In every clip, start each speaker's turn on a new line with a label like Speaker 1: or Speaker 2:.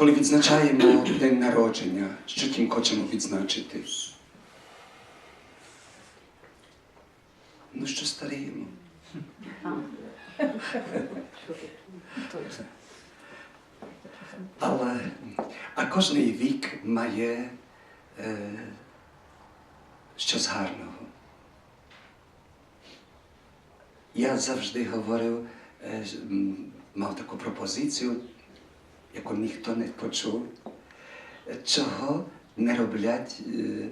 Speaker 1: коли відзначаємо день народження, що тим хочемо відзначити? Ну, що старіємо. Але а кожний вік має е, щось гарного. Я завжди говорив, е, мав таку пропозицію, яку ніхто не почув, чого не роблять е,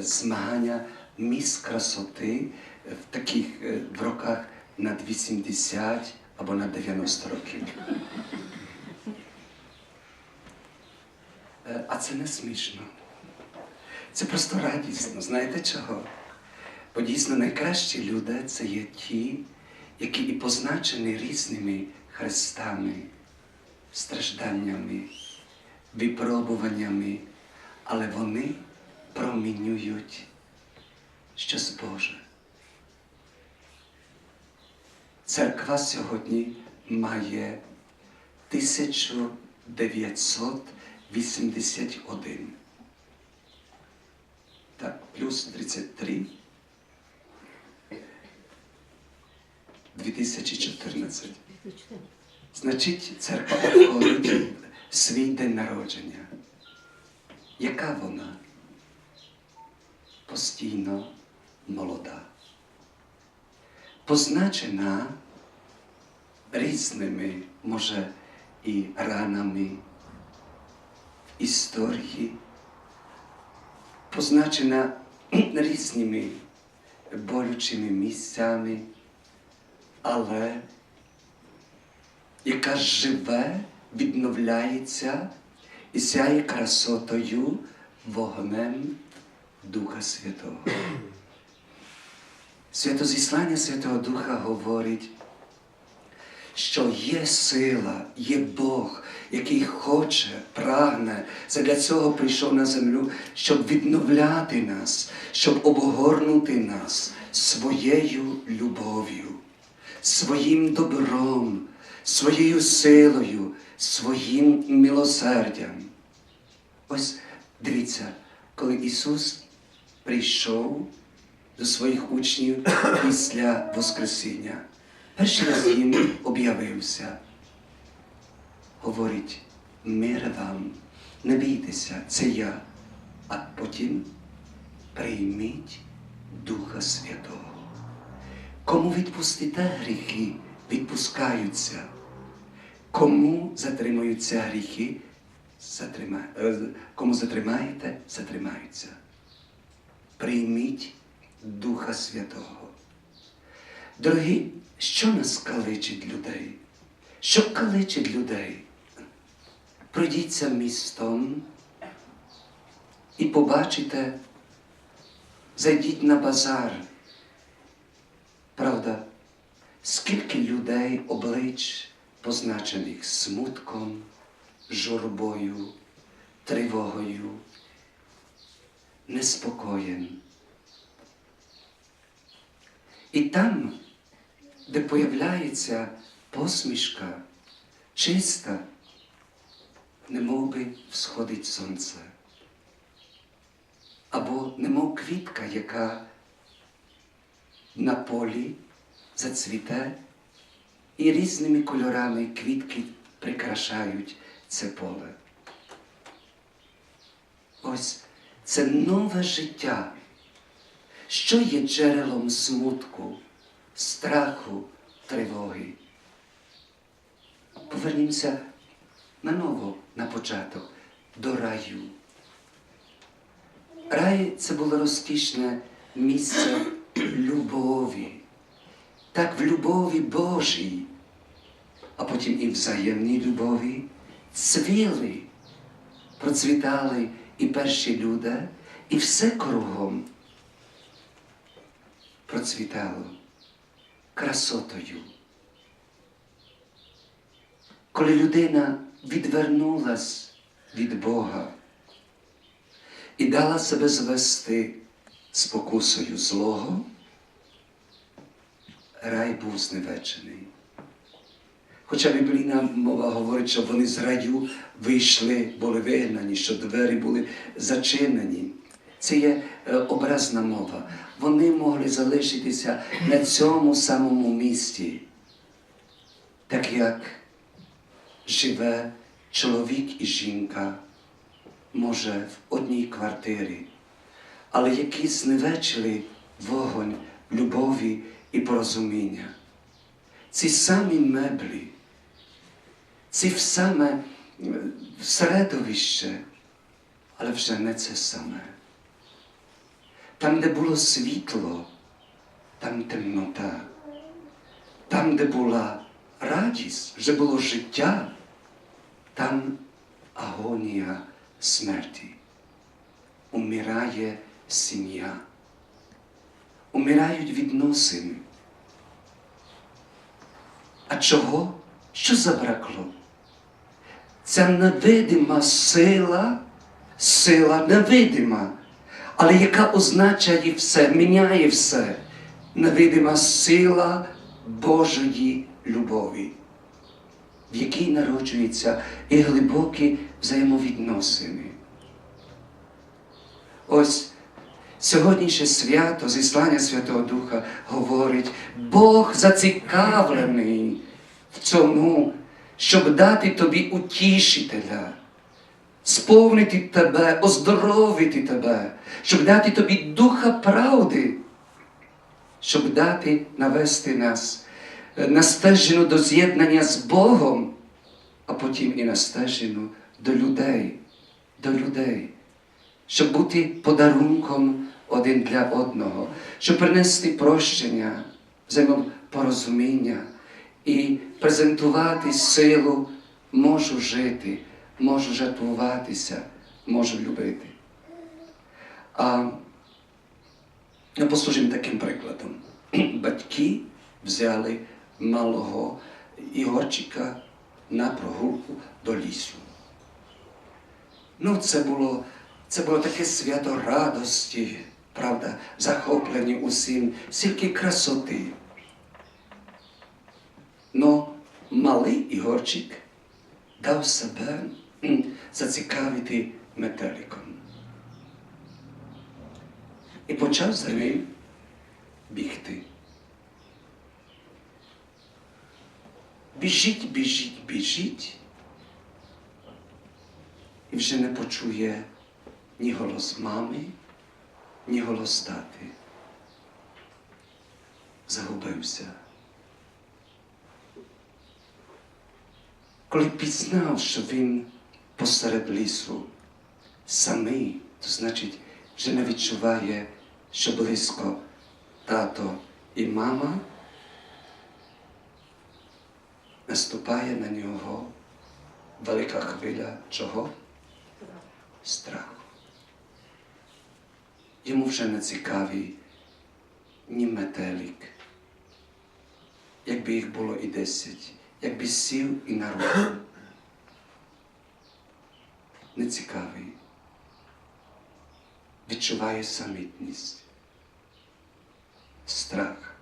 Speaker 1: змагання міс красоти в таких е, в роках над 80 або над 90 років. Е, А це не смішно. Це просто радісно. Знаєте чого? Бо дійсно найкращі люди це є ті, які і позначені різними хрестами, стражданнями, випробуваннями, але вони промінюють щось Боже. Церква сьогодні має 1981. Так, плюс 33. 2014. Значить, церква обходить свій день народження. Яка вона? Постійно молода. Позначена різними, може, і ранами історії, позначена різними болючими місцями, але яка живе, відновляється і сяє красотою вогнем Духа Святого. Святозіслання Святого Духа говорить, що є сила, є Бог, який хоче, прагне, задля цього прийшов на землю, щоб відновляти нас, щоб обгорнути нас своєю любов'ю, своїм добром, своєю силою, своїм милосердям. Ось дивіться, коли Ісус прийшов до своїх учнів після Воскресіння, перший раз їм об'явився. Говорить, мир вам, не бійтеся, це я, а потім прийміть Духа Святого. Кому відпустите гріхи, відпускаються. Кому затримуються гріхи, затрима... е, кому затримаєте, затримаються. Прийміть Духа Святого. Дорогі, що нас каличить людей? Що каличить людей? Пройдіться містом і побачите, зайдіть на базар. Правда, скільки людей облич позначених смутком, журбою, тривогою, неспокоєм. І там, де появляється посмішка, чиста, немов би всходить сонце, або немов квітка, яка на полі зацвіте, і різними кольорами квітки прикрашають це поле. Ось це нове життя, що є джерелом смутку, страху, тривоги. Повернімося наново на початок до раю. Рай це було розкішне місце любові. Так в любові Божій, а потім і взаємній любові цвіли, процвітали і перші люди, і все кругом процвітало красотою. Коли людина відвернулась від Бога і дала себе звести спокусою злого, рай був зневечений. Хоча біблійна мова говорить, що вони з раю вийшли, були вигнані, що двері були зачинені. Це є образна мова. Вони могли залишитися на цьому самому місці, так як живе чоловік і жінка, може, в одній квартирі, але які зневечили вогонь любові і порозуміння. Ці самі меблі, ці саме е, середовище, але вже не це саме. Там, де було світло, там темнота, там, де була радість, вже було життя, там агонія смерті. Умирає сім'я, умирають відносини. А чого? Що забракло? Ця невидима сила, сила невидима, але яка означає все, міняє все. Невидима сила Божої любові, в якій народжуються і глибокі взаємовідносини. Ось сьогоднішнє свято, зіслання Святого Духа говорить, Бог зацікавлений в цьому, щоб дати тобі утішителя, сповнити тебе, оздоровити тебе, щоб дати тобі духа правди, щоб дати навести нас на стежину до з'єднання з Богом, а потім і на стежину до людей, до людей щоб бути подарунком один для одного, щоб принести прощення, взаємопорозуміння і презентувати силу, можу жити, можу жертвуватися, можу любити. А я послужимо таким прикладом. Батьки взяли малого Ігорчика на прогулку до лісу. Ну, це було, це було таке свято радості, правда, захоплені усім, стільки красоти. Но малий Ігорчик дав себе зацікавити метеликом. І почав за ним бігти. Біжіть, біжіть, біжіть і вже не почує ні голос мами, ні голос тати. Загубився. Коли пізнав, що він посеред лісу самий, то значить, вже не відчуває, що близько тато і мама, наступає на нього велика хвиля чого? страху. Йому вже не цікавий ні метелик, якби їх було і десять, якби сів і народ. Не цікавий. Відчуває самітність, страх,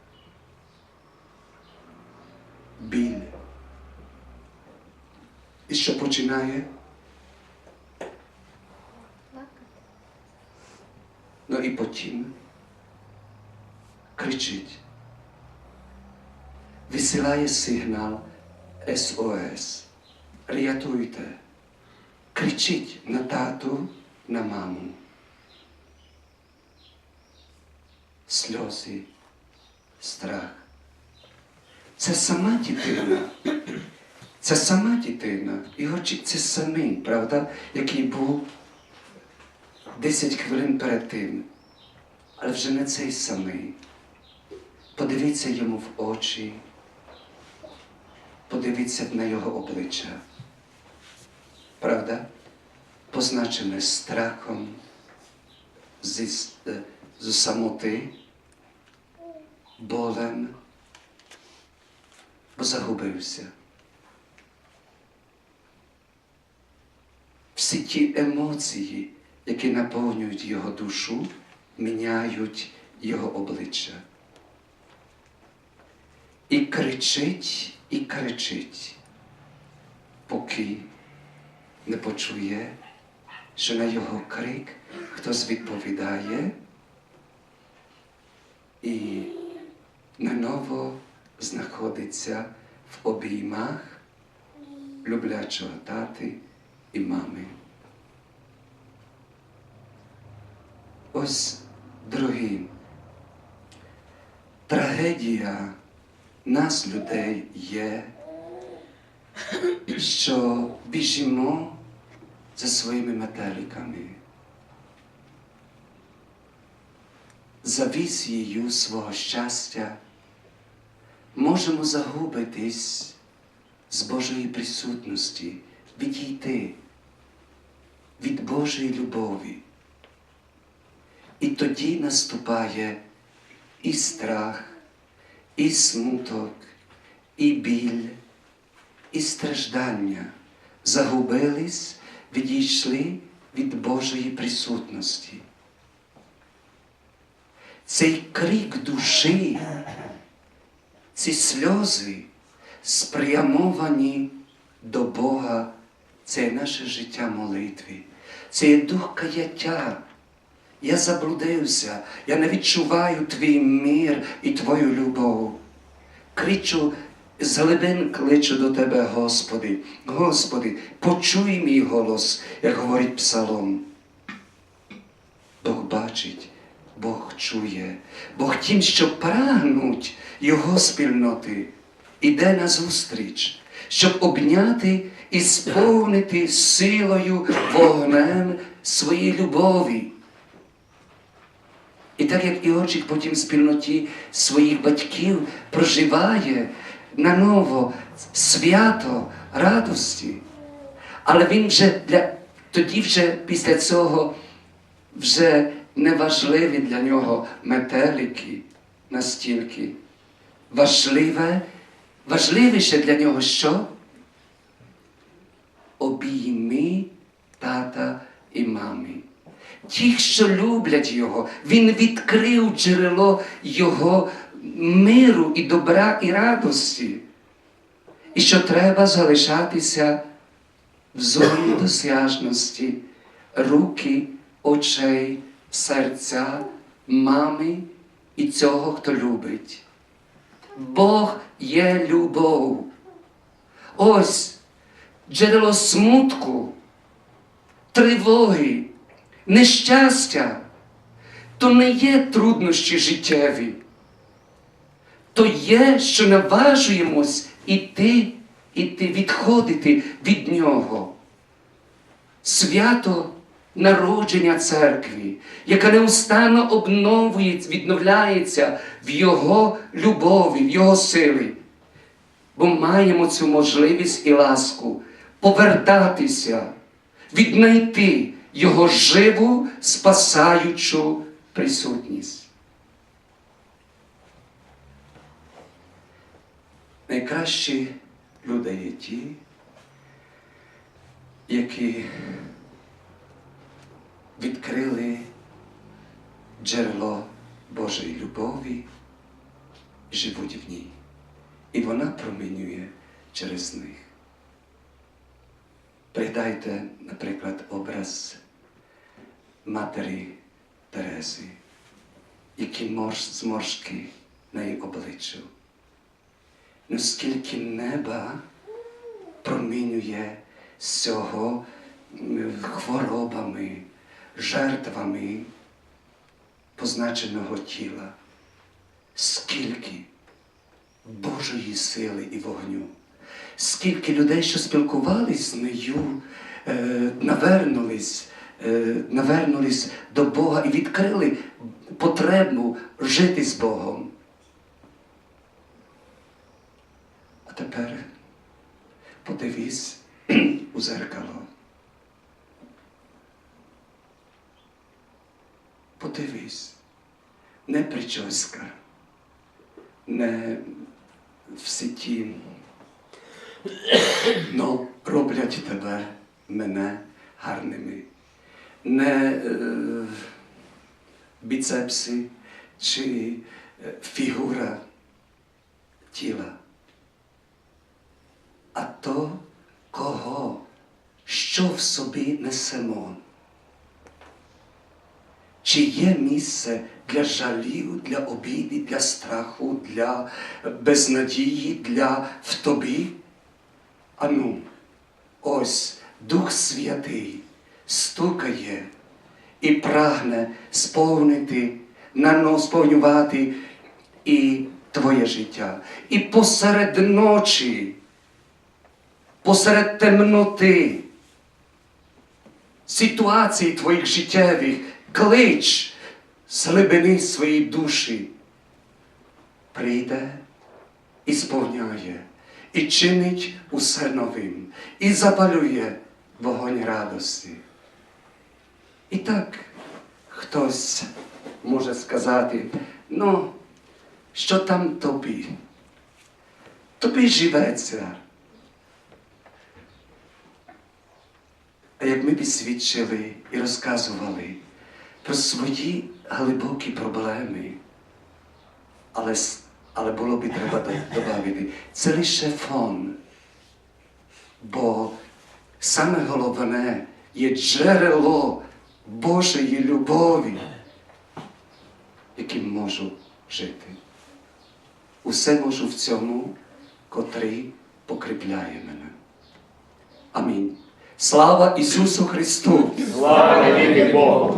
Speaker 1: біль. І що починає? Ну і потім кричить, висилає сигнал СОС. Рятуйте, кричить на тату, на маму. Сльози, страх. Це сама дитина. Це сама дитина. Ігорчик це самий, правда, який був 10 хвилин перед тим, але вже не цей самий. Подивіться йому в очі, подивіться на його обличчя. Правда? Позначене страхом зі, е, з самоти, болем, бо загубився. Всі ті емоції, які наповнюють його душу, міняють його обличчя. І кричить, і кричить. поки не почує, що на його крик хтось відповідає і наново знаходиться в обіймах люблячого тати і мами. Ось, дорогі, трагедія нас, людей, є, що біжимо за своїми метеликами, за візією свого щастя можемо загубитись з Божої присутності, відійти від Божої любові. І тоді наступає і страх, і смуток, і біль, і страждання. Загубились, відійшли від Божої присутності. Цей крик душі, ці сльози спрямовані до Бога, це наше життя молитви, це є дух каяття. Я заблудився, я не відчуваю твій мір і твою любов. Кричу, з глибин кличу до тебе, Господи, Господи, почуй мій голос, як говорить Псалом. Бог бачить, Бог чує, Бог тим, що прагнуть Його спільноти, іде назустріч, щоб обняти і сповнити силою вогнем своєї любові. І так як Іорчик потім в спільноті своїх батьків проживає наново свято радості, але він вже для, тоді вже після цього вже не важливі для нього метелики настільки. Важливе, важливіше для нього що? Обійми тата і мами. Ті, що люблять Його, Він відкрив джерело Його миру і добра і радості. І що треба залишатися в зоні досяжності руки, очей, серця, мами і цього, хто любить. Бог є любов. Ось джерело смутку, тривоги, нещастя, то не є труднощі життєві, то є, що наважуємось іти, іти, відходити від Нього. Свято народження церкви, яка неустанно обновується, відновляється в Його любові, в Його силі. Бо маємо цю можливість і ласку повертатися, віднайти Його живу, спасаючу присутність. Найкращі люди є ті, які відкрили джерело Божої любові і живуть в ній. І вона промінює через них. Пригадайте, наприклад, образ матері Терези, які морж, зморшки на її обличчю. Наскільки неба промінює цього хворобами, жертвами позначеного тіла, скільки Божої сили і вогню, скільки людей, що спілкувались з нею, е, навернулись, навернулись до Бога і відкрили потребу жити з Богом. А тепер подивись у зеркало. Подивись, не прическа, не всі ті, но роблять тебе, мене гарними. Не е, біцепси чи е, фігура тіла, а то, кого що в собі несемо. Чи є місце для жалів, для обіди, для страху, для безнадії, для втобі? Ану, ось Дух Святий стукає і прагне сповнити, сповнювати і твоє життя. І посеред ночі, посеред темноти, ситуацій твоїх життєвих, клич з глибини своєї душі, прийде і сповняє, і чинить усе новим, і запалює вогонь радості. І так хтось може сказати, ну, що там тобі? Тобі живеться. А як ми б свідчили і розказували про свої глибокі проблеми, але, але було б треба додати, це лише фон. Бо саме головне є джерело Божої любові, яким можу жити. Усе можу в цьому, котрий покріпляє мене. Амінь. Слава Ісусу Христу!
Speaker 2: Слава Богу!